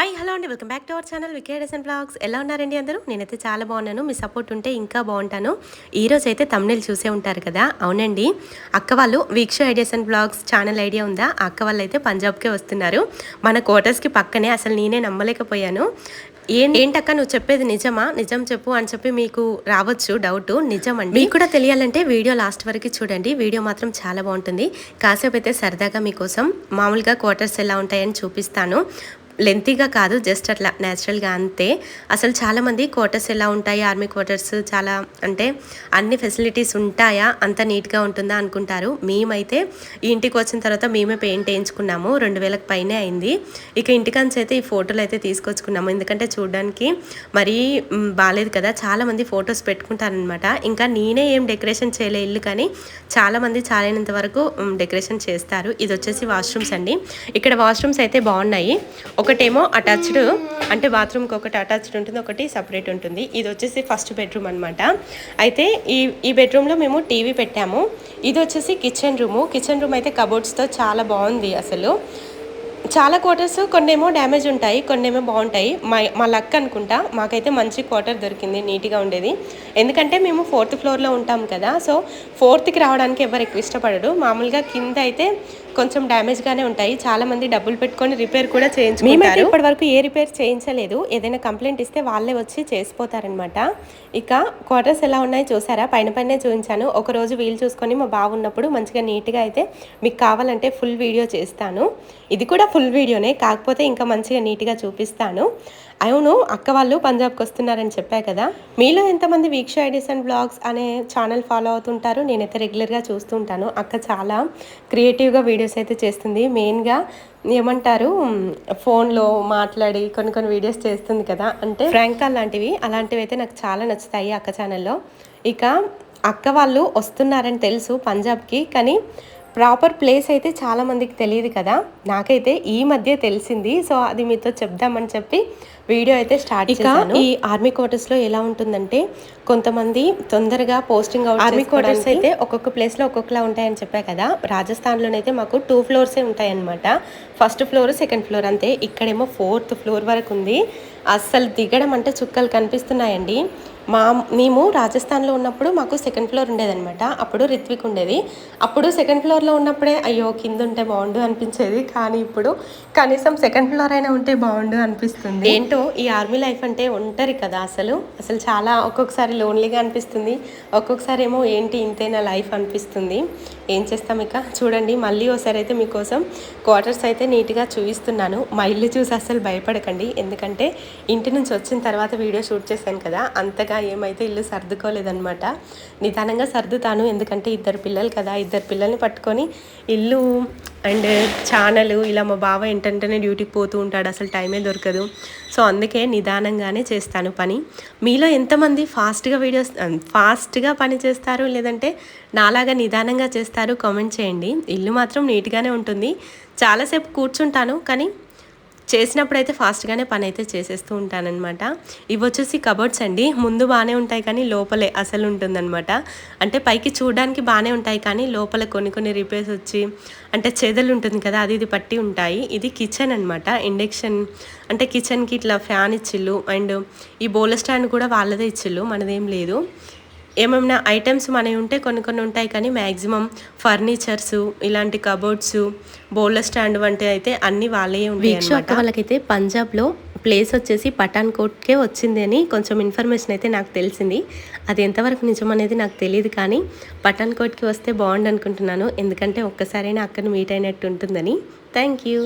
Hi hello అండి. Welcome back to our channel వికేడెసన్ blogs. ఎలా ఉన్నారండి అందరూ? నేనైతే చాలా బాగున్నాను. మీ సపోర్ట్ ఉంటే ఇంకా బాగుంటాను. ఈరోజు అయితే తమిళ చూసే ఉంటారు కదా? అవునండి. అక్క వాళ్ళు Veeksha ideas and blogs channel idea ఉందా? అక్క వాళ్ళు అయితే పంజాబ్కే వస్తున్నారు. మన క్వార్టర్స్కి పక్కనే అసలు నేనే నమ్మలేకపోయాను. ఏం ఏంటక్క నువ్వు చెప్పేది నిజమా? నిజం చెప్పు అని చెప్పి మీకు రావచ్చు డౌట్ నిజం అండి. మీకు కూడా తెలియాలంటే వీడియో లాస్ట్ వరకు చూడండి. వీడియో మాత్రం చాలా బాగుంటుంది. కాసేపు అయితే సరదాగా మీకోసం మామూలుగా క్వార్టర్స్ ఎలా ఉంటాయని చూపిస్తాను. లెంతీగా కాదు జస్ట్ అట్లా న్యాచురల్గా అంతే. అసలు చాలామంది క్వార్టర్స్ ఎలా ఉంటాయి ఆర్మీ క్వార్టర్స్ చాలా అంటే అన్ని ఫెసిలిటీస్ ఉంటాయా అంత నీట్గా ఉంటుందా అనుకుంటారు. మేమైతే ఈ ఇంటికి వచ్చిన తర్వాత మేమే పెయింట్ వేయించుకున్నాము రెండు వేలకు పైనే అయింది. ఇక ఇంటికాంచి అయితే ఈ ఫోటోలు అయితే తీసుకొచ్చుకున్నాము. ఎందుకంటే చూడడానికి మరీ బాగాలేదు కదా. చాలామంది ఫొటోస్ పెట్టుకుంటారనమాట ఇంకా నేనే ఏం డెకరేషన్ చేయలే ఇల్లు కానీ చాలామంది చాలైనంత వరకు డెకరేషన్ చేస్తారు. ఇది వచ్చేసి వాష్రూమ్స్ అండి. ఇక్కడ వాష్రూమ్స్ అయితే బాగున్నాయి. ఒకటేమో అటాచ్డ్ అంటే బాత్రూమ్కి ఒకటి అటాచ్డ్ ఉంటుంది ఒకటి సపరేట్ ఉంటుంది. ఇది వచ్చేసి ఫస్ట్ బెడ్రూమ్ అనమాట అయితే ఈ ఈ బెడ్రూమ్లో మేము టీవీ పెట్టాము. ఇది వచ్చేసి కిచెన్ రూము కిచెన్ రూమ్ అయితే కబోర్డ్స్తో చాలా బాగుంది అసలు. చాలా క్వార్టర్స్ కొన్ని ఏమో డ్యామేజ్ ఉంటాయి కొన్ని ఏమో బాగుంటాయి. మా మా లక్ అనుకుంటా మాకైతే మంచి క్వార్టర్ దొరికింది నీట్గా ఉండేది. ఎందుకంటే మేము ఫోర్త్ ఫ్లోర్లో ఉంటాం కదా సో ఫోర్త్కి రావడానికి ఎవరు ఎక్కువ ఇష్టపడరు. మామూలుగా కింద అయితే కొంచెం డ్యామేజ్గానే ఉంటాయి. చాలా మంది డబ్బులు పెట్టుకొని రిపేర్ కూడా చేయించుకుంటారు. ఇప్పటి వరకు ఏ రిపేర్ చేయించలేదు. ఏదైనా కంప్లైంట్ ఇస్తే వాళ్ళే వచ్చి చేసిపోతారనమాట ఇక క్వార్టర్స్ ఎలా ఉన్నాయి చూసారా? పైన పైనే చూపించాను. ఒక రోజు వీలు చూసుకొని మా బావ ఉన్నప్పుడు మంచిగా నీట్గా అయితే మీకు కావాలంటే ఫుల్ వీడియో చేస్తాను. ఇది కూడా ఫుల్ వీడియోనే కాకపోతే ఇంకా మంచిగా నీట్గా చూపిస్తాను. అవును అక్క వాళ్ళు పంజాబ్కి వస్తున్నారని చెప్పా కదా? మీలో ఎంతమంది వీక్ష ఐడియస్ అండ్ బ్లాగ్స్ అనే ఛానల్ ఫాలో అవుతుంటారు? నేనైతే రెగ్యులర్గా చూస్తుంటాను. అక్క చాలా క్రియేటివ్గా వీడియోస్ అయితే చేస్తుంది. మెయిన్గా ఏమంటారు ఫోన్లో మాట్లాడి కొన్ని కొన్ని వీడియోస్ చేస్తుంది కదా. అంటే ఫ్రాంక్ లాంటివి అలాంటివి అయితే నాకు చాలా నచ్చుతాయి అక్క ఛానల్లో ఇక అక్క వాళ్ళు వస్తున్నారని తెలుసు పంజాబ్కి కానీ ప్రాపర్ ప్లేస్ అయితే చాలా మందికి తెలియదు కదా. నాకైతే ఈ మధ్య తెలిసింది. సో అది మీతో చెప్దామని చెప్పి వీడియో అయితే స్టార్ట్ చేశాను. ఈ ఆర్మీ క్వార్టర్స్లో ఎలా ఉంటుందంటే కొంతమంది తొందరగా పోస్టింగ్ అవుట్ ఆర్మీ క్వార్టర్స్ అయితే ఒక్కొక్క ప్లేస్లో ఒక్కొక్కలా ఉంటాయని చెప్పా కదా. రాజస్థాన్ లోనైతే మాకు టూ ఫ్లోర్సే ఉంటాయి అనమాట ఫస్ట్ ఫ్లోర్ సెకండ్ ఫ్లోర్ అంతే. ఇక్కడేమో ఫోర్త్ ఫ్లోర్ వరకు ఉంది. అస్సలు దిగడం అంటే చుక్కలు కనిపిస్తున్నాయండి. మా మేము రాజస్థాన్లో ఉన్నప్పుడు మాకు సెకండ్ ఫ్లోర్ ఉండేదనమాట అప్పుడు రిత్విక్ ఉండేది. అప్పుడు సెకండ్ ఫ్లోర్లో ఉన్నప్పుడే అయ్యో కింద ఉంటే బాగుండు అనిపించేది. కానీ ఇప్పుడు కనీసం సెకండ్ ఫ్లోర్ అయినా ఉంటే బాగుండు అనిపిస్తుంది. ఏంటో ఈ ఆర్మీ లైఫ్ అంటే ఒంటరి కదా అసలు. అసలు చాలా ఒక్కొక్కసారి లోన్లీగా అనిపిస్తుంది. ఒక్కొక్కసారి ఏమో ఏంటి ఇంతేనా లైఫ్ అనిపిస్తుంది. ఏం చేస్తాం ఇక? చూడండి మళ్ళీ ఒకసారి అయితే మీకోసం క్వార్టర్స్ అయితే నీట్గా చూపిస్తున్నాను. మా ఇల్లు చూసి అసలు భయపడకండి. ఎందుకంటే ఇంటి నుంచి వచ్చిన తర్వాత వీడియో షూట్ చేశాను కదా అంతగా ఏమైతే ఇల్లు సర్దుకోలేదనమాట నిదానంగా సర్దుతాను ఎందుకంటే ఇద్దరు పిల్లలు కదా ఇద్దరు పిల్లల్ని పట్టుకొని ఇల్లు అండ్ ఛానల్ ఇలా మా బావ ఏంటంటేనే డ్యూటీకి పోతూ ఉంటాడు అసలు టైమే దొరకదు. సో అందుకే నిదానంగానే చేస్తాను పని. మీలో ఎంతమంది ఫాస్ట్గా వీడియోస్ ఫాస్ట్గా పని చేస్తారు? లేదంటే నాలాగా నిదానంగా చేస్తారు? కామెంట్ చేయండి. ఇల్లు మాత్రం నీట్గానే ఉంటుంది. చాలాసేపు కూర్చుంటాను కానీ చేసినప్పుడు అయితే ఫాస్ట్గానే పని అయితే చేసేస్తూ ఉంటానన్నమాట. ఇవి వచ్చేసి కబోర్డ్స్ అండి. ముందు బాగానే ఉంటాయి కానీ లోపలే అసలు ఉంటుందన్నమాట. అంటే పైకి చూడడానికి బాగానే ఉంటాయి కానీ లోపల కొన్ని కొన్ని రిపేర్స్ వచ్చి అంటే చెదలు ఉంటుంది కదా అది ఇది పట్టి ఉంటాయి. ఇది కిచెన్ అనమాట ఇండక్షన్ అంటే కిచెన్కి ఇట్లా ఫ్యాన్ ఇచ్చిళ్ళు అండ్ ఈ బౌల్ స్టాండ్ కూడా వాళ్ళదే ఇచ్చిళ్ళు మనదేం లేదు. ఏమైనా ఐటమ్స్ మనవి ఉంటే కొన్ని కొన్ని ఉంటాయి కానీ మ్యాక్సిమం ఫర్నిచర్స్ ఇలాంటి కబోర్డ్స్ బౌల్ స్టాండ్ వంటి అయితే అన్ని వాళ్ళే ఉంటాయి వాళ్ళకైతే పంజాబ్లో ప్లేస్ వచ్చేసి పఠాన్ కోట్కే వచ్చింది అని కొంచెం ఇన్ఫర్మేషన్ అయితే నాకు తెలిసింది. అది ఎంతవరకు నిజం అనేది నాకు తెలియదు కానీ పఠాన్ కోట్కి వస్తే బాగుండు అనుకుంటున్నాను. ఎందుకంటే ఒక్కసారైనా అక్కడ మీట్ అయినట్టు ఉంటుందని. Thank you